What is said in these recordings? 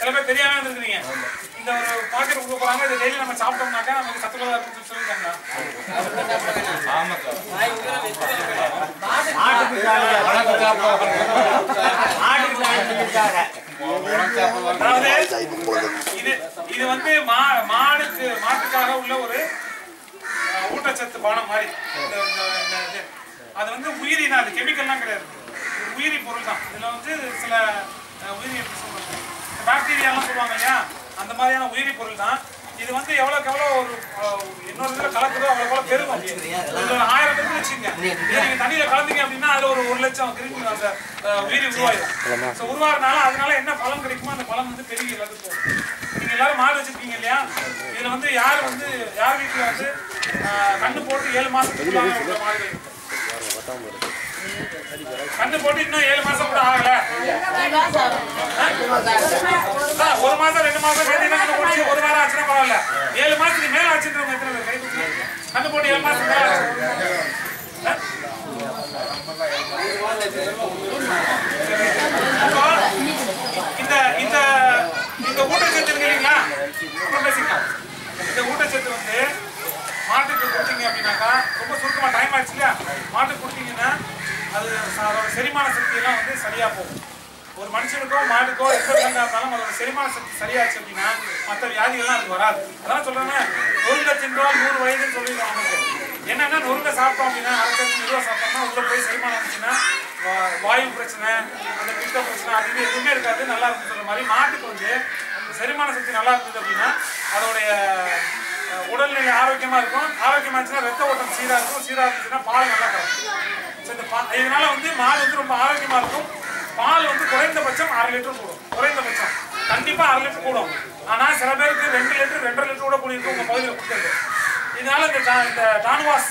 சில பேர் தெரியாம இருந்திருக்கீங்க இந்த ஒரு பாக்கெட் கொடுக்க போறாங்க இதை டெய்லி நம்ம சாப்பிட்டோம்னாக்கா நமக்கு சத்துள்ளதா இருக்கும் சொல்லி சொல்லியிருக்காங்க இது இது வந்து மா மாடுக்கு மாட்டுக்காக உள்ள ஒரு ஊட்டச்சத்து பானம் மாதிரி. அது வந்து உயிரி தான் அது கெமிக்கல்லாம் கிடையாது. உயிரி பொருள் தான் இதுல வந்து சில உயிரி எப்படி பாக்டீரியாலாம் சொல்லுவாங்க இல்லையா? அந்த மாதிரியான உயிரி பொருள் தான் இது வந்து எவ்வளவுக்கு எவ்வளவு ஒரு இன்னொரு இதுல கலக்குதோ அவ்வளவு எவ்வளவு பெருகும். இது ஒரு ஆயிரம் பேருக்கு வச்சுங்க இதை நீங்க தண்ணியில கலந்தீங்க அப்படின்னா அதுல ஒரு ஒரு லட்சம் கிருமி அந்த உயிரி உருவாயிடும் ஸோ உருவாகிறதுனால அதனால என்ன பலன் கிடைக்குமோ அந்த பலன் வந்து பெரிய எல்லாத்துக்கும் போகும். நீங்க எல்லாரும் மாடு வச்சிருக்கீங்க இல்லையா? இதுல வந்து யார் வந்து யார் வீட்டுல வந்து கண்ணு போட்டு ஏழு மாசத்துக்குள்ள உள்ள மாடுகள் இருக்கு? போட்டு இன்னும் ஏழு மாசம் கூட ஆகல. ஆ, ஒரு மாசம் ரெண்டு மாசம் சேர்த்து கண்ணு போட்டு ஒரு வாரம் ஆச்சுன்னா பரவாயில்ல. ஏழு மாசத்துக்கு மேல ஆச்சுன்றவங்க எத்தனை பேர் கை தூக்கி போட்டு ஏழு மாசம் மேல இந்த இந்த இந்த ஊட்டச்சத்து இருக்கு இல்லைங்களா அப்புறம் பேசிக்கலாம். இந்த ஊட்டச்சத்து வந்து மாட்டுக்கு கொடுத்தீங்க அப்படின்னாக்கா ரொம்ப சுருக்கமா டைம் ஆயிடுச்சு இல்லையா? மாட்டுக்கு கொடுத்தீங்கன்னா அது அதோட செரிமான சக்தியெல்லாம் வந்து சரியாக போகும். ஒரு மனுஷனுக்கோ மாட்டுக்கோ எந்த விலங்கா இருந்தாலும் அதோட செரிமான சக்தி சரியாச்சு அப்படின்னா மற்ற வியாதிகள்லாம் அதுக்கு வராது. அதான் சொல்கிறாங்க ஒரு லட்சம் ரூபா நூறு வயதுன்னு சொல்லியிருக்காங்க நமக்கு. என்னன்னா நொறுங்க சாப்பிட்டோம் அப்படின்னா அரைச்சி இருபது சாப்பிட்டோம்னா உள்ளே போய் செரிமானம் இருந்துச்சுன்னா வாயு பிரச்சனை அந்த பித்த பிரச்சனை அது இது எதுவுமே இருக்காது. நல்லா இருக்குன்னு சொல்கிற மாதிரி மாட்டுக்கு வந்து அந்த செரிமான சக்தி நல்லா இருந்தது அப்படின்னா அதோடைய உடல்நிலை ஆரோக்கியமாக இருக்கும். ஆரோக்கியமாக இருந்துச்சுன்னா ரத்த ஓட்டம் சீராக இருக்கும். சீராக இருந்துச்சுன்னா பால் நல்லா கிடைக்கும் இதனால வந்து மாடு வந்து ரொம்ப ஆரோக்கியமா இருக்கும். பால் வந்து குறைந்தபட்சம் அரை லிட்டர் கூடும் குறைந்தபட்சம். கண்டிப்பா அரை லிட்டர் கூடும் ஆனா சில பேருக்கு ரெண்டு லிட்டர் ரெண்டரை லிட்டர் கூட கூடியிருக்கு உங்க பகுதியில் கொடுத்துருக்கு இதனால இந்த டா- இந்த டானுவாஸ்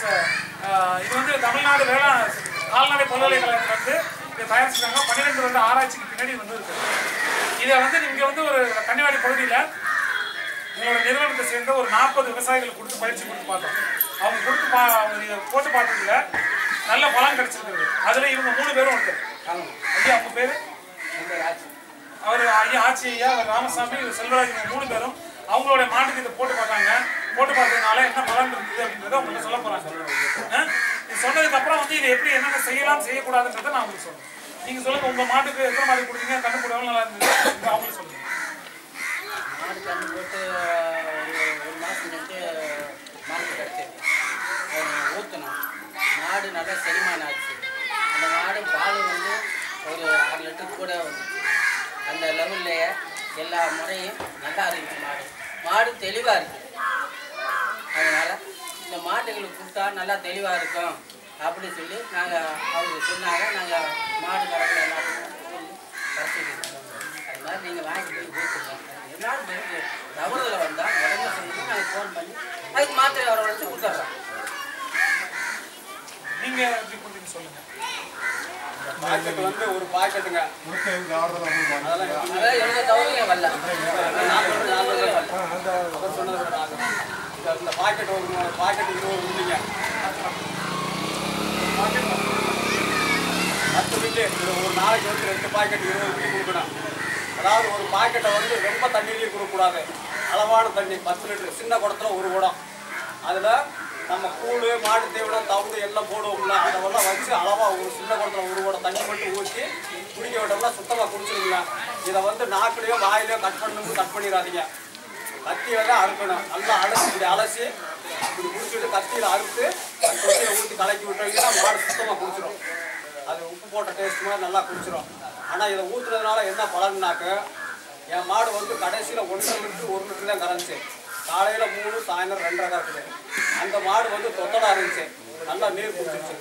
இது வந்து தமிழ்நாடு வேளாண் கால்நடை பல்கலைக்கழகத்தில் வந்து இதை தயார் பன்னிரெண்டு வருட ஆராய்ச்சிக்கு பின்னாடி வந்து இருக்கு. இதை வந்து நீங்க வந்து ஒரு கன்னிவாடி பகுதியில் உங்களோட நிறுவனத்தை சேர்ந்த ஒரு நாற்பது விவசாயிகள் கொடுத்து பயிற்சி கொடுத்து பார்த்தோம். அவங்க கொடுத்து பா அவங்க போட்டு பார்த்ததுல நல்ல பலன் கிடைச்சிருக்குது அதுல இவங்க மூணு பேரும் ஒருத்தர். ஐயா அவங்க பேரு? அவர் ஐயா ஆச்சி ஐயா அவர் ராமசாமி இவர் செல்வராஜ் இவங்க மூணு பேரும் அவங்களோட மாட்டுக்கு இதை போட்டு பார்த்தாங்க. போட்டு பார்த்ததுனால என்ன பலன் இருக்குது அப்படின்றத உங்களுக்கு சொல்ல போறாங்க. இது சொன்னதுக்கு அப்புறம் வந்து இதை எப்படி என்னென்ன செய்யலாம் செய்யக்கூடாதுன்றத நான் உங்களுக்கு சொல்றேன். நீங்க சொல்லுங்க உங்க மாட்டுக்கு எத்தனை மாடு கொடுத்தீங்க கண்ணு போட நல்லா இருந்தது அவங்களுக்கு சொல்லுங்க. மாடு கண்ணு போட்டு ஒரு ஒரு கழிச்சு மாடு ஊற்றணும் மாடு நல்லா செரிமானம் ஆச்சு. அந்த மாடு பால் வந்து ஒரு அரை லிட்டர் கூட வந்துச்சு அந்த லெவல்லையே எல்லா முறையும் நல்லா இருந்துச்சு மாடு. மாடு தெளிவாக இருக்குது அதனால் இந்த மாட்டுகளுக்கு கொடுத்தா நல்லா தெளிவாக இருக்கும் அப்படின்னு சொல்லி நாங்கள் அவங்க சொன்னாங்க நாங்கள் மாடு கடவுள் எல்லாத்துக்கும் சொல்லி அது மாதிரி நீங்கள் வாங்கிட்டு போய் கொடுத்துருக்கோம் எல்லாரும் தவறுதல் வந்தால் உடனே சொல்லி நாங்கள் ஃபோன் பண்ணி அதுக்கு மாத்திரை வர வச்சு கொடுத்துட்றோம் நீங்க எப்படி கொடுத்தீங்க சொல்லுங்க. பாக்கெட் வந்து ஒரு பாக்கெட்டுங்க. அதெல்லாம் அதான் எந்த தவறுலையும் வரல. நாற்பது பாக்கெட் ஒரு மூணு பாக்கெட் இருபது மில்லிங்க பத்து மில்லி. ஒரு நாளைக்கு வந்து ரெண்டு பாக்கெட் இருபது மில்லி கொடுக்கணும். அதாவது ஒரு பாக்கெட்டை வந்து ரொம்ப தண்ணியிலையும் கொடுக்கக்கூடாது. அளவான தண்ணி பத்து லிட்டர். சின்ன குடத்தில் ஒரு குடம். அதில் நம்ம கூழ் மாட்டு தீவனம் தவிடு எல்லாம் போடுவோம்ல. அதெல்லாம் வச்சு அளவாக ஒரு சின்ன குடத்தில் ஒரு குடம் தண்ணி மட்டும் ஊற்றி குடிக்க விட்டோம்னா சுத்தமாக குடிச்சிருங்க. இதை வந்து நாக்குலையோ வாயிலையோ கட் பண்ணும்போது கட் பண்ணிடாதீங்க. கத்தியில அறுக்கணும். நல்லா அலசி இப்படி அலசி இப்படி குடிச்சுட்டு கத்தியில் அறுத்து தொட்டியில் ஊற்றி கலக்கி விட்டீங்கன்னா மாடு சுத்தமாக குடிச்சிடும் அது உப்பு போட்ட டேஸ்ட் மாதிரி நல்லா குடிச்சிடும் ஆனால் இதை ஊற்றுறதுனால என்ன பலன்னாக்க என் மாடு வந்து கடைசியில் ஒன்றரை லிட்டர் ஒரு லிட்டர் தான் கரைஞ்சி. காலையில் மூணு சாயந்தரம் ரெண்டரை இருக்குது. அந்த மாடு வந்து தொத்தடா இருந்துச்சு. நல்லா நீர் குடிச்சிருச்சு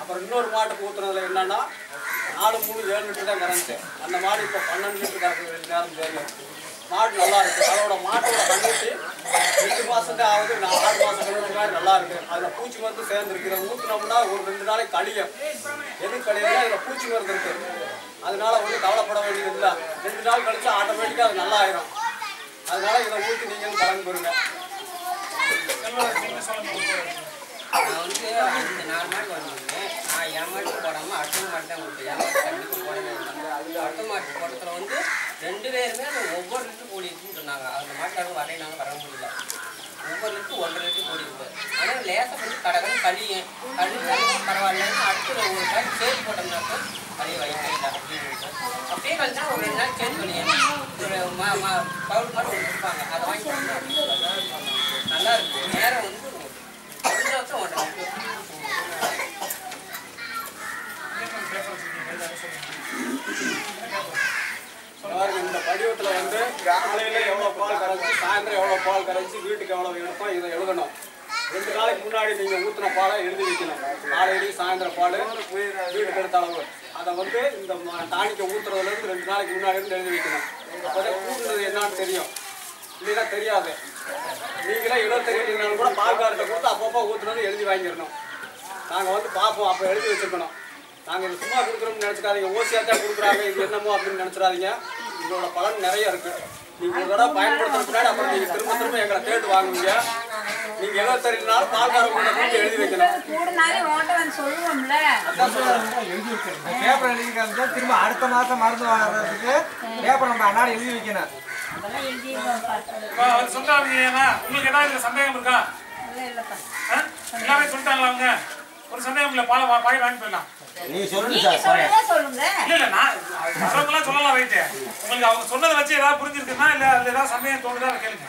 அப்புறம் இன்னொரு மாட்டுக்கு ஊற்றுனதுல என்னன்னா நாலு மூணு ஏழு லிட்டர் தான் கறந்துச்சு அந்த மாடு இப்போ பன்னெண்டு லிட்டர் கறக்குது நேரம் தெரியும் மாடு நல்லா இருக்கு. அதோட மாட்டோட கண்ணுக்கு ரெண்டு மாசம் தான் ஆகுது. நான் ஆறு மாசம் கழிச்சு மாதிரி நல்லா இருக்கு. அதில் பூச்சி மருந்து சேர்ந்துருக்கு இதை ஒரு ரெண்டு நாளைக்கு கழியும். எது கழியுதுன்னா இதில் பூச்சி மருந்து இருக்கு. அதனால வந்து கவலைப்பட வேண்டியது இல்லை ரெண்டு நாள் கழிச்சு ஆட்டோமேட்டிக்காக அது நல்லா ஆயிரும். அதனால இதை ஊற்றி நீங்களும் கலந்து பெறுங்க நான் வந்து அஞ்சு நாலு மாடு வாங்கினேன். நான் என் மாட்டுக்கு போடாமல் அடுத்த மாட்டு தான் கொடுத்தேன். என் கண்டிப்பாக போடவே இல்லை. அடுத்த மாட்டு போட்டத்தில் வந்து ரெண்டு பேருமே அந்த ஒவ்வொரு லிட்டர் கூடி சொன்னாங்க. அந்த மாட்டுக்காரங்க வரையினாங்க வர முடியல. ஒவ்வொரு லிட்டர் ஒன்றரை லிட்டர் கூடி ஆனால் லேசாக கொஞ்சம் கடகன்னு கழியும் கழிஞ்சாலும் பரவாயில்லன்னு அடுத்து ஒரு டைம் சேர்த்து போட்டோம்னாக்கா கழிய வைக்கல அப்படின்னு அப்படியே கழிச்சா ஒரு ரெண்டு நாள் சேர்த்து கழியும் ஒரு மா பவுல் மாதிரி ஒன்று கொடுப்பாங்க அதை வாங்கி போட்டோம்னா நல்லா இருக்கும் நேரம் வந்து கொஞ்சம் வருஷம் இந்த படிவத்தில் வந்து காலையில் எவ்வளோ பால் கரைச்சி சாயந்தரம் எவ்வளோ பால் கரைச்சி வீட்டுக்கு எவ்வளோ எடுப்போம் இதை எழுதணும். ரெண்டு நாளைக்கு முன்னாடி நீங்கள் ஊற்றின பாலை எழுதி வைக்கணும். காலையிலையும் சாயந்தரம் பால் வீட்டுக்கு எடுத்த அளவு. அதை வந்து இந்த ம- டானிக்கை ஊற்றுறதுலேருந்து ரெண்டு நாளைக்கு முன்னாடி இருந்து எழுதி வைக்கணும். அப்போதான் கூட்டுறது என்னன்னு தெரியும். இல்லைன்னா தெரியாது. நீங்களே இடம் தெரியலனாலும் கூட பால்காரத்தை கொடுத்து அப்பப்போ ஊற்றுறது எழுதி வாங்கிடணும். நாங்கள் வந்து பார்ப்போம். அப்போ எழுதி வச்சுருக்கணும். நாங்கள் இது சும்மா கொடுக்குறோம்னு நினச்சிக்காதீங்க. ஓசியாக தான் கொடுக்குறாங்க. இது என்னமோ அப்படின்னு நினச்சிடாதீங்க. இதோட பலன் நிறைய இருக்குது நீங்கள் ஒரு தடவை பயன்படுத்துறதுக்கு முன்னாடி அப்புறம் நீங்கள் திரும்ப திரும்ப எங்களை கேட்டு வாங்குவீங்க. நீங்கள் எவ்வளோ தெரியலனாலும் பால்காரங்க கொடுத்து எழுதி வைக்கணும். கூடனாலே ஓட்ட வந்து சொல்லுவோம்ல. அதான் சொல்கிறேன் பேப்பர் எழுதி காமிச்சா திரும்ப அடுத்த மாசம் மருந்து வாங்குறதுக்கு பேப்பர் நம்ம அன்னாடி எழுதி வைக்கணும். அதெல்லாம் இப்போ அவர் சொல்றாங்க உங்களுக்கு ஏதாவது இதுல சந்தேகம் இருக்கா? அதெல்லாம் இல்லைப்பா ஆ? எல்லாமே சொல்லிட்டாங்களா அவங்க? ஒரு சந்தேகம் இல்லை பாலை வா- பாய் வாங்கி போயிடலாம். நீங்க சொல்லுங்க நீங்க சொல்றதே சொல்லுங்க. இல்ல இல்ல நான் மற்றவங்களாம் சொல்லலாம் ரைட்டு உங்களுக்கு அவங்க சொன்னதை வச்சு ஏதாவது புரிஞ்சிருக்குன்னா இல்ல அதுல ஏதாவது சந்தேகம் தோணுதா கேளுங்க.